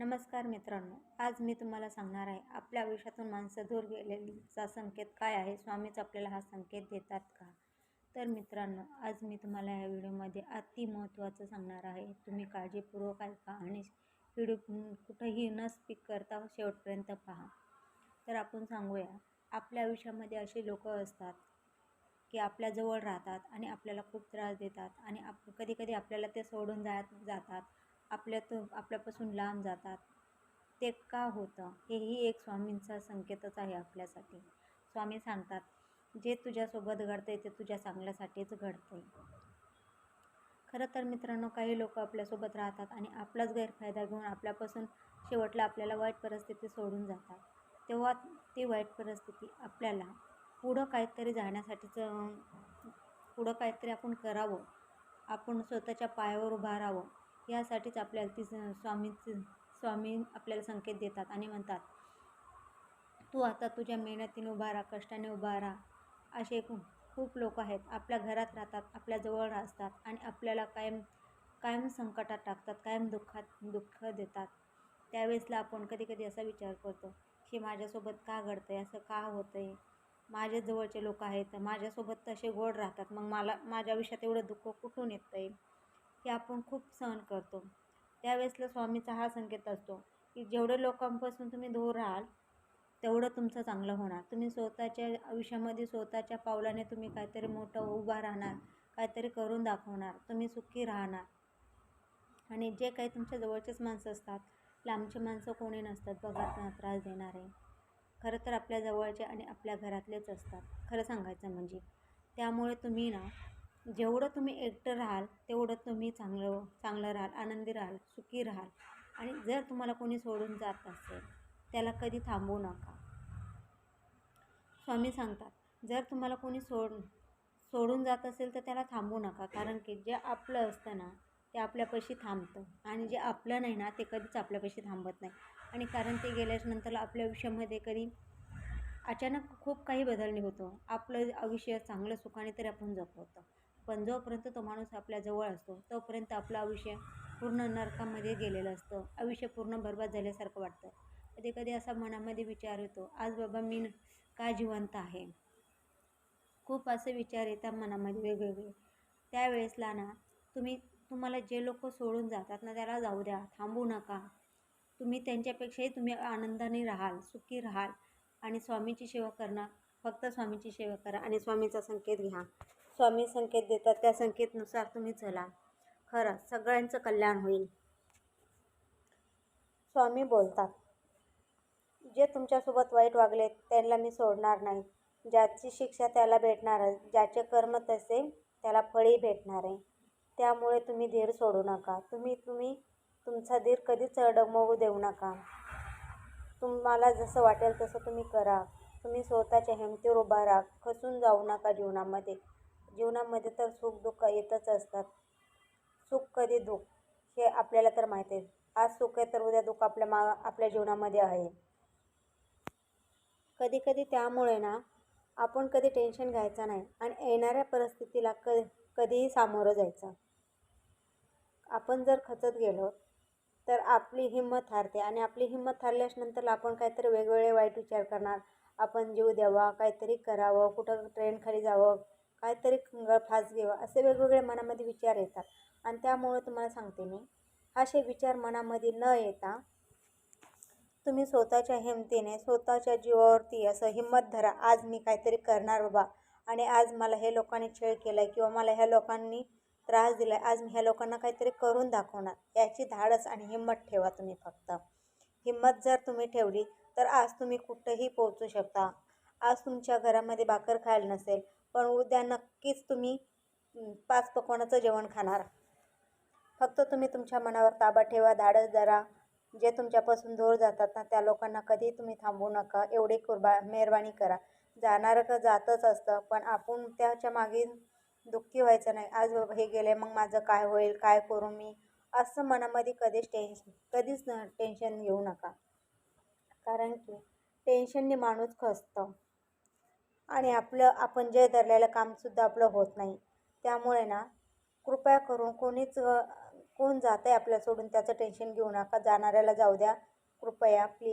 नमस्कार मित्रांनो आज मी तुम्हाला सांगणार आहे आपल्या आयुष्यातून माणसं दूर गेलेलीचा संकेत काय आहे? स्वामीच आपल्याला हा संकेत देतात का? तर मित्रांनो आज मी तुम्हाला या व्हिडिओमध्ये अति महत्त्वाचं सांगणार आहे. तुम्ही काळजीपूर्वक ऐका आणि व्हिडिओ कुठंही न स्पीक करता शेवटपर्यंत पहा. तर आपण सांगूया आपल्या आयुष्यामध्ये असे लोक असतात की आपल्याजवळ राहतात आणि आपल्याला खूप त्रास देतात आणि आप कधी कधी आपल्याला ते सोडून जात जातात. आपल्यात आपल्यापासून लांब जातात. ते का होतं? हेही एक स्वामींचा संकेतच आहे आपल्यासाठी. स्वामी सांगतात जे तुझ्यासोबत घडतं आहे ते तुझ्या चांगल्यासाठीच घडतं आहे खरं तर मित्रांनो काही लोक आपल्यासोबत राहतात आणि आपलाच गैरफायदा घेऊन आपल्यापासून शेवटला आपल्याला वाईट परिस्थिती सोडून जातात. तेव्हा ती वाईट परिस्थिती आपल्याला पुढं काहीतरी जाण्यासाठीच पुढं काहीतरी आपण करावं. आपण स्वतःच्या पायावर उभा राहावं. यासाठीच आपल्याला ती स्वामी स्वामी आपल्याला संकेत देतात आणि म्हणतात तू आता तुझ्या मेहनतीने उभा राहा कष्टाने उभा राहा. असे खूप लोक आहेत. आपल्या घरात राहतात आपल्याजवळ असतात आणि आपल्याला कायम कायम संकटात टाकतात कायम दुःखात दुःख देतात. त्यावेळेसला आपण कधी कधी असा विचार करतो की माझ्यासोबत का घडतं आहे असं का होतं आहे माझ्या जवळचे लोक आहेत माझ्यासोबत तसे गोड राहतात मग मला माझ्या आयुष्यात एवढं दुःख कुठून येतं आहे हे आपण खूप सहन करतो. त्यावेळेसला स्वामीचा हा संकेत असतो की जेवढं लोकांपासून तुम्ही दूर राहाल तेवढं तुमचं चांगलं होणार. तुम्ही स्वतःच्या आयुष्यामध्ये स्वतःच्या पावलाने तुम्ही काहीतरी मोठं उभा राहणार काहीतरी करून दाखवणार तुम्ही सुखी राहणार. आणि जे काही तुमच्या जवळचेच माणसं असतात लांबचे माणसं कोणी नसतात बघा त्रास देणारे खरं तर आपल्या जवळचे आणि आपल्या घरातलेच असतात. खरं सांगायचं म्हणजे त्यामुळे तुम्ही ना जेवढं तुम्ही एकटं राहाल तेवढं तुम्ही चांगलं चांगलं राहाल आनंदी राहाल सुखी राहाल. आणि जर तुम्हाला कोणी सोडून जात असेल त्याला कधी थांबवू नका. स्वामी सांगतात जर तुम्हाला कोणी सोड सोडून जात असेल तर त्याला थांबवू नका. कारण की जे आपलं असतं ना ते आपल्यापाशी थांबतं. आणि जे आपलं नाही ना ते कधीच आपल्यापाशी थांबत नाही. आणि कारण ते गेल्याच्यानंतर आपल्या आयुष्यामध्ये कधी अचानक खूप काही बदलणे होतो आपलं आयुष्य चांगलं सुखाने तरी आपण जगवतो. पण जोपर्यंत तो माणूस आपल्याजवळ असतो तोपर्यंत आपलं आयुष्य पूर्ण नरकामध्ये गेलेलं असतं. आयुष्य पूर्ण बरबाद झाल्यासारखं वाटतं. कधी कधी असा मनामध्ये विचार येतो आज बाबा मी का जिवंत आहे? खूप असे विचार येतात मनामध्ये वेगवेगळे. त्यावेळेसला ना तुम्ही तुम्हाला जे लोक सोडून जातात ना त्याला जाऊ द्या थांबू नका. तुम्ही त्यांच्यापेक्षाही तुम्ही आनंदाने राहाल सुखी राहाल आणि स्वामीची सेवा करणं फक्त स्वामीची सेवा करा आणि स्वामीचा संकेत घ्या. स्वामी संकेत देतात. त्या संकेतनुसार तुम्ही चला. खरं सगळ्यांचं कल्याण होईल. स्वामी बोलतात जे तुमच्यासोबत वाईट वागले त्यांना मी सोडणार नाही. ज्याची शिक्षा त्याला भेटणार आहे ज्याचे कर्म तसे त्याला फळी भेटणार आहे. त्यामुळे तुम्ही धीर सोडू नका. तुम्ही तुम्ही तुमचा धीर कधीच अडगमवू देऊ नका. तुम्हाला जसं वाटेल तसं तुम्ही करा. तुम्ही स्वतःच्या हिमतीवर उभा राहा. खसून जाऊ नका जीवनामध्ये. जीवनामध्ये तर सुख दुःख येतच असतात. सुख कधी दुःख? हे आपल्याला तर माहिती आहे. आज सुख आहे तर उद्या दुःख आपल्या मा आपल्या जीवनामध्ये आहे. कधी कधी त्यामुळे ना आपण कधी टेन्शन घ्यायचं नाही आणि येणाऱ्या परिस्थितीला क कधीही सामोरं जायचं. आपण जर खचत गेलो तर आपली हिंमत हारते आणि आपली हिंमत हारल्यानंतर आपण काहीतरी वेगवेगळे वाईट विचार करणार. आपण जीव द्यावा काहीतरी करावं कुठं ट्रेनखाली जावं काहीतरी फास घेवा असे वेगवेगळे मनामध्ये विचार येतात. आणि त्यामुळे तुम्हाला सांगते मी असे विचार मनामध्ये न येता तुम्ही स्वतःच्या हिमतीने स्वतःच्या जीवावरती असं हिंमत धरा आज मी काहीतरी करणार बाबा. आणि आज मला हे लोकांनी छळ केला आहे किंवा मला ह्या लोकांनी त्रास दिला आहे आज मी ह्या लोकांना काहीतरी करून दाखवणार. याची धाडस आणि हिंमत ठेवा तुम्ही फक्त. हिंमत जर तुम्ही ठेवली तर आज तुम्ही कुठंही पोहोचू शकता. आज तुमच्या घरामध्ये भाकर खायला नसेल पण उद्या नक्कीच तुम्ही पाच पकवानाचं जेवण खाणार. फक्त तुम्ही तुमच्या मनावर ताबा ठेवा धाडस धरा. जे तुमच्यापासून दूर जातात ना त्या लोकांना कधी तुम्ही थांबवू नका. एवढी कुर्बा मेहरबानी करा. जाणारं का जातच असतं पण आपण त्याच्यामागे दुःखी व्हायचं नाही. आज हे गेले मग माझं काय होईल काय करू मी? असं मनामध्ये कधीच टेन्शन कधीच टेन्शन घेऊ नका. कारण की टेन्शनने माणूस खचतं. आणि आपलं आपण जे धरलेलं कामसुद्धा आपलं होत नाही. त्यामुळे ना कृपया करून कोणीच कोण जात आहे आपल्याला सोडून त्याचं टेन्शन घेऊ नका. जाणाऱ्याला जाऊ द्या. कृपया प्लीज.